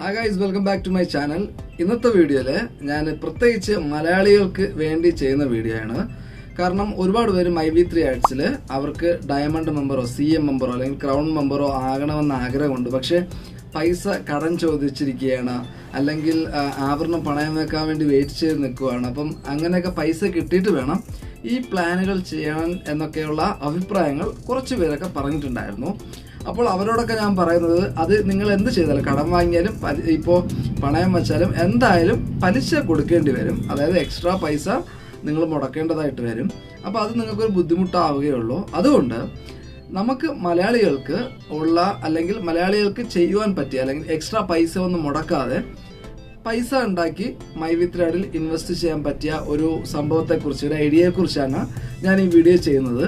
Hi guys welcome back to my channel ഇന്നത്തെ വീഡിയോയിൽ ഞാൻ പ്രത്യേകിച്ച് മലയാളികൾക്ക് വേണ്ടി ചെയ്യുന്ന വീഡിയോ ആണ് കാരണം ഒരുപാട് പേര് മൈ വി ത്രീ ആഡ്സിൽ അവർക്ക് ഡയമണ്ട് മെമ്പറോ സി എം മെമ്പറോ അല്ലെങ്കിൽ ക്രൗൺ മെമ്പറോ ആകണമെന്ന് ആഗ്രഹമുണ്ട്. പക്ഷേ പൈസ കടം ചോദിച്ചിരിക്കുകയാണ്. അല്ലെങ്കിൽ ആഭരണം പണയം വെക്കാൻ വേണ്ടി വെയിറ്റ് ചെയ്ത് നിൽക്കുകയാണ് അപ്പം അങ്ങനെയൊക്കെ പൈസ കിട്ടിയിട്ട് വേണം ഈ പ്ലാനുകൾ ചെയ്യണം എന്നൊക്കെയുള്ള അഭിപ്രായങ്ങൾ കുറച്ച് പേരൊക്കെ പറഞ്ഞിട്ടുണ്ടായിരുന്നു. അപ്പോൾ അവരോടൊക്കെ ഞാൻ പറയുന്നത് അത് നിങ്ങൾ എന്ത് ചെയ്താലും കടം വാങ്ങിയാലും ഇപ്പോൾ പണയം വെച്ചാലും എന്തായാലും പലിശ കൊടുക്കേണ്ടി വരും. അതായത് എക്സ്ട്രാ പൈസ നിങ്ങൾ മുടക്കേണ്ടതായിട്ട് വരും. അപ്പോൾ അത് നിങ്ങൾക്കൊരു ബുദ്ധിമുട്ടാവുകയുള്ളൂ. അതുകൊണ്ട് നമുക്ക് മലയാളികൾക്ക് ഉള്ള അല്ലെങ്കിൽ മലയാളികൾക്ക് ചെയ്യുവാൻ പറ്റിയ അല്ലെങ്കിൽ എക്സ്ട്രാ പൈസ ഒന്നും മുടക്കാതെ പൈസ ഉണ്ടാക്കി മൈവിത്രാഡിൽ ഇൻവെസ്റ്റ് ചെയ്യാൻ പറ്റിയ ഒരു സംഭവത്തെക്കുറിച്ച് ഒരു ഐഡിയയെക്കുറിച്ചാണ് ഞാൻ ഈ വീഡിയോ ചെയ്യുന്നത്.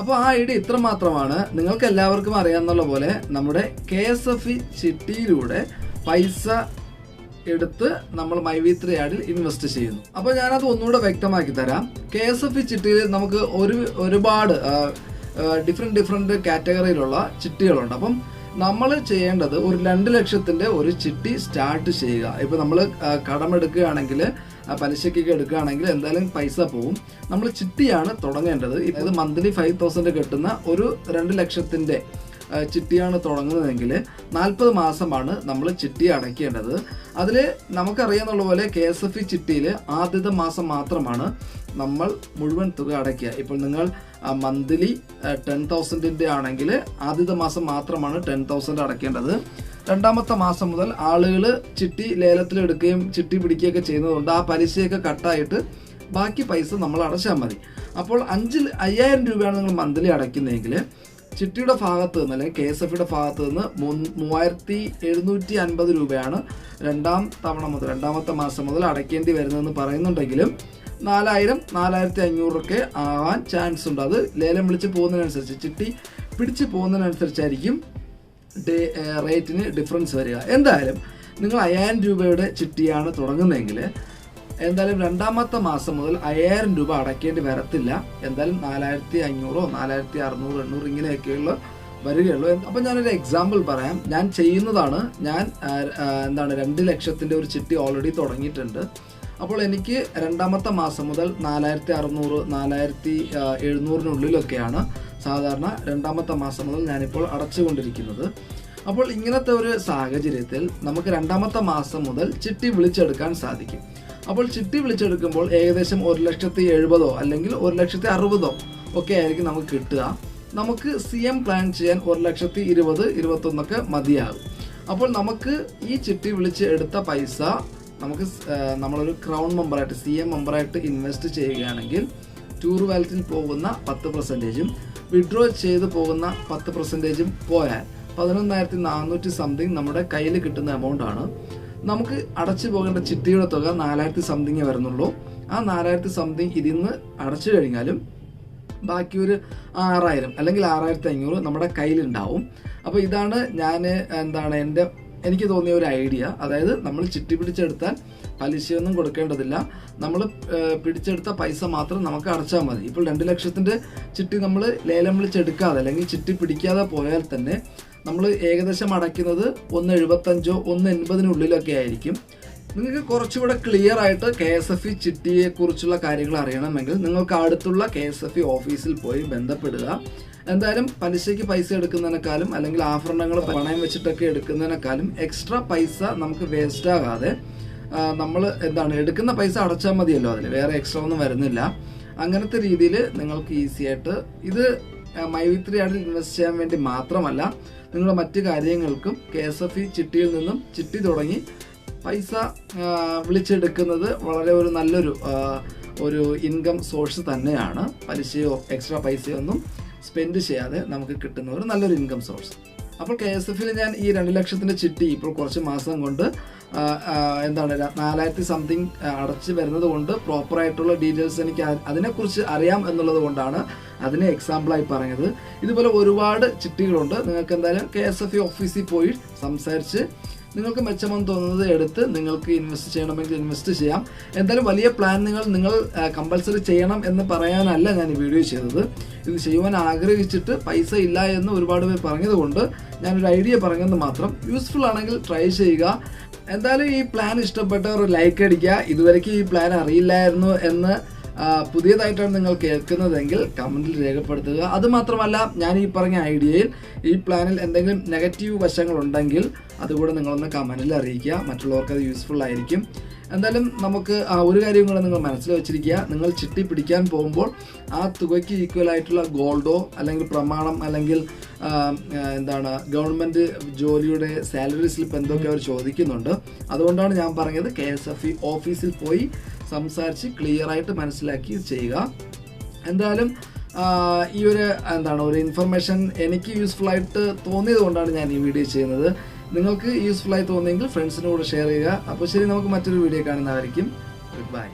അപ്പോൾ ആ ഐ ഡി ഇത്ര മാത്രമാണ് നിങ്ങൾക്ക് എല്ലാവർക്കും അറിയാവുന്ന പോലെ നമ്മുടെ കെ എസ് എഫ് ഇ ചിട്ടിയിലൂടെ പൈസ എടുത്ത് നമ്മൾ മൈവി ത്രീ ആഡിൽ ഇൻവെസ്റ്റ് ചെയ്യുന്നു. അപ്പോൾ ഞാനത് ഒന്നുകൂടെ വ്യക്തമാക്കി തരാം. കെ എസ് എഫ് ഇ ചിട്ടിയിൽ നമുക്ക് ഒരു ഒരുപാട് ഡിഫറെന്റ് ഡിഫറെന്റ് കാറ്റഗറിയിലുള്ള ചിട്ടികളുണ്ട്. അപ്പം നമ്മൾ ചെയ്യേണ്ടത് ഒരു രണ്ട് ലക്ഷത്തിന്റെ ഒരു ചിട്ടി സ്റ്റാർട്ട് ചെയ്യുക. ഇപ്പൊ നമ്മൾ കടമെടുക്കുകയാണെങ്കിൽ പലിശയ്ക്കൊക്കെ എടുക്കുകയാണെങ്കിൽ എന്തായാലും പൈസ പോവും. നമ്മൾ ചിട്ടിയാണ് തുടങ്ങേണ്ടത്. ഇത് മന്ത്ലി ഫൈവ് തൗസൻഡ് കിട്ടുന്ന ഒരു രണ്ട് ലക്ഷത്തിന്റെ ആ, ചിട്ടിയാണ് തുടങ്ങുന്നതെങ്കിൽ നാൽപ്പത് മാസമാണ് നമ്മൾ ചിട്ടി അടയ്ക്കേണ്ടത്. അതിൽ നമുക്കറിയാന്നുള്ള പോലെ കെ എസ് എഫ് ഇ ചിട്ടിയിൽ ആദ്യത്തെ മാസം മാത്രമാണ് നമ്മൾ മുഴുവൻ തുക അടയ്ക്കുക. ഇപ്പോൾ നിങ്ങൾ മന്ത്ലി ടെൻ തൗസൻഡിന്റെ ആണെങ്കിൽ ആദ്യത്തെ മാസം മാത്രമാണ് ടെൻ തൗസൻഡ് അടയ്ക്കേണ്ടത്. രണ്ടാമത്തെ മാസം മുതൽ ആളുകൾ ചിട്ടി ലേലത്തിലെടുക്കുകയും ചിട്ടി പിടിക്കുകയൊക്കെ ചെയ്യുന്നതുകൊണ്ട് ആ പലിശയൊക്കെ കട്ടായിട്ട് ബാക്കി പൈസ നമ്മൾ അടച്ചാൽ മതി. അപ്പോൾ അഞ്ചിൽ അയ്യായിരം രൂപയാണ് നിങ്ങൾ മന്ത്ലി അടയ്ക്കുന്നതെങ്കിൽ ചിട്ടിയുടെ ഭാഗത്ത് നിന്ന് അല്ലെങ്കിൽ കെ എസ് എഫിയുടെ ഭാഗത്ത് നിന്ന് മൂവായിരത്തി എഴുന്നൂറ്റി അൻപത് രൂപയാണ് രണ്ടാം തവണ മുതൽ രണ്ടാമത്തെ മാസം മുതൽ അടയ്ക്കേണ്ടി വരുന്നതെന്ന് പറയുന്നുണ്ടെങ്കിലും നാലായിരം നാലായിരത്തി അഞ്ഞൂറൊക്കെ ആവാൻ ചാൻസ് ഉണ്ട്. അത് ലേലം വിളിച്ച് പോകുന്നതിനനുസരിച്ച് ചിട്ടി പിടിച്ച് പോകുന്നതിനനുസരിച്ചായിരിക്കും റേറ്റിന് ഡിഫറൻസ് വരിക. എന്തായാലും നിങ്ങൾ അയ്യായിരം രൂപയുടെ ചിട്ടിയാണ് തുടങ്ങുന്നതെങ്കിൽ എന്തായാലും രണ്ടാമത്തെ മാസം മുതൽ അയ്യായിരം രൂപ അടയ്ക്കേണ്ടി വരത്തില്ല. എന്തായാലും നാലായിരത്തി അഞ്ഞൂറോ നാലായിരത്തി അറുന്നൂറ് എണ്ണൂറ് ഇങ്ങനെയൊക്കെയുള്ള വരികയുള്ളൂ. അപ്പം ഞാനൊരു എക്സാമ്പിൾ പറയാം. ഞാൻ ചെയ്യുന്നതാണ് ഞാൻ എന്താണ് രണ്ട് ലക്ഷത്തിന്റെ ഒരു ചിട്ടി ഓൾറെഡി തുടങ്ങിയിട്ടുണ്ട്. അപ്പോൾ എനിക്ക് രണ്ടാമത്തെ മാസം മുതൽ നാലായിരത്തി അറുന്നൂറ് നാലായിരത്തി എഴുന്നൂറിനുള്ളിലൊക്കെയാണ് സാധാരണ രണ്ടാമത്തെ മാസം മുതൽ ഞാനിപ്പോൾ അടച്ചുകൊണ്ടിരിക്കുന്നത്. അപ്പോൾ ഇങ്ങനത്തെ ഒരു സാഹചര്യത്തിൽ നമുക്ക് രണ്ടാമത്തെ മാസം മുതൽ ചിട്ടി വിളിച്ചെടുക്കാൻ സാധിക്കും. അപ്പോൾ ചിട്ടി വിളിച്ചെടുക്കുമ്പോൾ ഏകദേശം ഒരു ലക്ഷത്തി എഴുപതോ അല്ലെങ്കിൽ ഒരു ലക്ഷത്തി അറുപതോ ഒക്കെ ആയിരിക്കും നമുക്ക് കിട്ടുക. നമുക്ക് സി എം പ്ലാൻ ചെയ്യാൻ ഒരു ലക്ഷത്തി ഇരുപത് ഇരുപത്തൊന്നൊക്കെ മതിയാകും. അപ്പോൾ നമുക്ക് ഈ ചിട്ടി വിളിച്ച് എടുത്ത പൈസ നമുക്ക് നമ്മളൊരു ക്രൗൺ മെമ്പറായിട്ട് സി എം മെമ്പറായിട്ട് ഇൻവെസ്റ്റ് ചെയ്യുകയാണെങ്കിൽ ടൂർ വാലറ്റിൽ പോകുന്ന പത്ത് പെർസെന്റേജും വിഡ്രോ ചെയ്ത് പോകുന്ന പത്ത് പെർസെന്റേജും പോയാൽ പതിനൊന്നായിരത്തി നാനൂറ്റി സംതിങ് നമ്മുടെ കയ്യിൽ കിട്ടുന്ന എമൗണ്ട് ആണ്. നമുക്ക് അടച്ചു പോകേണ്ട ചിട്ടിയുടെ തുക നാലായിരത്തി സംതിങ് വരുന്നുള്ളൂ. ആ നാലായിരത്തി സംതിങ് ഇതിൽ നിന്ന് അടച്ചു കഴിഞ്ഞാലും ബാക്കി ഒരു ആറായിരം അല്ലെങ്കിൽ ആറായിരത്തി അഞ്ഞൂറ് നമ്മുടെ കയ്യിലുണ്ടാവും അപ്പോൾ ഇതാണ് ഞാൻ എന്താണ് എന്റെ എനിക്ക് തോന്നിയ ഒരു ഐഡിയ. അതായത് നമ്മൾ ചിട്ടി പിടിച്ചെടുത്താൽ പലിശയൊന്നും കൊടുക്കേണ്ടതില്ല. നമ്മൾ പിടിച്ചെടുത്ത പൈസ മാത്രം നമുക്ക് അടച്ചാൽ മതി. ഇപ്പോൾ രണ്ട് ലക്ഷത്തിന്റെ ചിട്ടി നമ്മൾ ലേലം വിളിച്ചെടുക്കാതെ അല്ലെങ്കിൽ ചിട്ടി പിടിക്കാതെ പോയാൽ തന്നെ നമ്മൾ ഏകദേശം അടയ്ക്കുന്നത് ഒന്ന് എഴുപത്തഞ്ചോ ഒന്ന് എൺപതിനുള്ളിലൊക്കെ ആയിരിക്കും. നിങ്ങൾക്ക് കുറച്ചുകൂടെ ക്ലിയർ ആയിട്ട് കെ എസ് എഫ് ഇ ചിട്ടിയെക്കുറിച്ചുള്ള കാര്യങ്ങൾ അറിയണമെങ്കിൽ നിങ്ങൾക്ക് അടുത്തുള്ള കെ എസ് എഫ് ഇ ഓഫീസിൽ പോയി ബന്ധപ്പെടുക. എന്തായാലും പലിശയ്ക്ക് പൈസ എടുക്കുന്നതിനേക്കാളും അല്ലെങ്കിൽ ആഭരണങ്ങൾ പണയം വെച്ചിട്ടൊക്കെ എടുക്കുന്നതിനേക്കാളും എക്സ്ട്രാ പൈസ നമുക്ക് വേസ്റ്റ് ആകാതെ നമ്മൾ എന്താണ് എടുക്കുന്ന പൈസ അടച്ചാൽ മതിയല്ലോ അതിൽ വേറെ എക്സ്ട്രാ ഒന്നും വരുന്നില്ല. അങ്ങനത്തെ രീതിയിൽ നിങ്ങൾക്ക് ഈസി ആയിട്ട് ഇത് മൈവിത്രി ആഡിൽ ഇൻവെസ്റ്റ് ചെയ്യാൻ വേണ്ടി മാത്രമല്ല നിങ്ങളുടെ മറ്റു കാര്യങ്ങൾക്കും കെ എസ് എഫ് ഇ ചിട്ടിയിൽ നിന്നും ചിട്ടി തുടങ്ങി പൈസ വിളിച്ചെടുക്കുന്നത് വളരെ ഒരു നല്ലൊരു ഒരു ഇൻകം സോഴ്സ് തന്നെയാണ്. പലിശയോ എക്സ്ട്രാ പൈസയോ ഒന്നും സ്പെൻഡ് ചെയ്യാതെ നമുക്ക് കിട്ടുന്ന ഒരു നല്ലൊരു ഇൻകം സോഴ്സ് അപ്പോൾ കെ എസ് എഫിൽ ഞാൻ ഈ രണ്ട് ലക്ഷത്തിന്റെ ചിട്ടി ഇപ്പോൾ കുറച്ച് മാസം കൊണ്ട് എന്താണ് നാലായിരത്തി സംതിങ് അടച്ച് വരുന്നത് കൊണ്ട് പ്രോപ്പറായിട്ടുള്ള ഡീറ്റെയിൽസ് എനിക്ക് അതിനെക്കുറിച്ച് അറിയാം എന്നുള്ളത് കൊണ്ടാണ് അതിനെ എക്സാമ്പിളായി പറഞ്ഞത് ഇതുപോലെ ഒരുപാട് ചിട്ടികളുണ്ട്. നിങ്ങൾക്ക് എന്തായാലും കെ എസ് എഫ് ഓഫീസിൽ പോയി സംസാരിച്ച് നിങ്ങൾക്ക് മെച്ചമെന്ന് തോന്നുന്നത് എടുത്ത് നിങ്ങൾക്ക് ഇൻവെസ്റ്റ് ചെയ്യണമെങ്കിൽ ഇൻവെസ്റ്റ് ചെയ്യാം. എന്തായാലും വലിയ പ്ലാൻ നിങ്ങൾ നിങ്ങൾ കമ്പൽസറി ചെയ്യണം എന്ന് പറയാനല്ല ഞാൻ ഈ വീഡിയോ ചെയ്തത്. ഇത് ചെയ്യുവാൻ ആഗ്രഹിച്ചിട്ട് പൈസ ഇല്ല എന്ന് ഒരുപാട് പേർ പറഞ്ഞതുകൊണ്ട് ഞാനൊരു ഐഡിയ പറഞ്ഞെന്ന് മാത്രം. യൂസ്ഫുൾ ആണെങ്കിൽ ട്രൈ ചെയ്യുക. എന്തായാലും ഈ പ്ലാൻ ഇഷ്ടപ്പെട്ടവർ ലൈക്ക് അടിക്കുക. ഇതുവരേക്കും ഈ പ്ലാൻ അറിയില്ലായിരുന്നു എന്ന് പുതിയതായിട്ടാണ് നിങ്ങൾ കേൾക്കുന്നതെങ്കിൽ കമന്റിൽ രേഖപ്പെടുത്തുക. അതുമാത്രമല്ല ഞാൻ ഈ പറഞ്ഞ ഐഡിയയിൽ ഈ പ്ലാനിൽ എന്തെങ്കിലും നെഗറ്റീവ് വശങ്ങളുണ്ടെങ്കിൽ അതുകൂടെ നിങ്ങളൊന്ന് കമന്റിൽ അറിയിക്കുക. മറ്റുള്ളവർക്ക് അത് യൂസ്ഫുൾ ആയിരിക്കും. എന്തായാലും നമുക്ക് ആ ഒരു കാര്യം കൂടെ നിങ്ങൾ മനസ്സിൽ വെച്ചിരിക്കുക. നിങ്ങൾ ചിട്ടി പിടിക്കാൻ പോകുമ്പോൾ ആ തുകയ്ക്ക് ഈക്വൽ ആയിട്ടുള്ള ഗോൾഡോ അല്ലെങ്കിൽ പ്രമാണം അല്ലെങ്കിൽ എന്താണ് ഗവൺമെന്റ് ജോലിയുടെ സാലറി സ്ലിപ്പ് എന്തൊക്കെ അവർ ചോദിക്കുന്നുണ്ട്. അതുകൊണ്ടാണ് ഞാൻ പറഞ്ഞത് കെ ഓഫീസിൽ പോയി സംസാരിച്ച് ക്ലിയർ ആയിട്ട് മനസ്സിലാക്കി ചെയ്യുക. എന്തായാലും ഈ ഒരു എന്താണ് ഒരു ഇൻഫർമേഷൻ എനിക്ക് യൂസ്ഫുൾ ആയിട്ട് തോന്നിയത് കൊണ്ടാണ് ഞാൻ ഈ വീഡിയോ ചെയ്യുന്നത്. നിങ്ങൾക്ക് യൂസ്ഫുൾ ആയി തോന്നിയെങ്കിൽ ഫ്രണ്ട്സിനോട് ഷെയർ ചെയ്യുക. അപ്പോൾ ശരി നമുക്ക് മറ്റൊരു വീഡിയോ കാണുന്നതായിരിക്കും. Good bye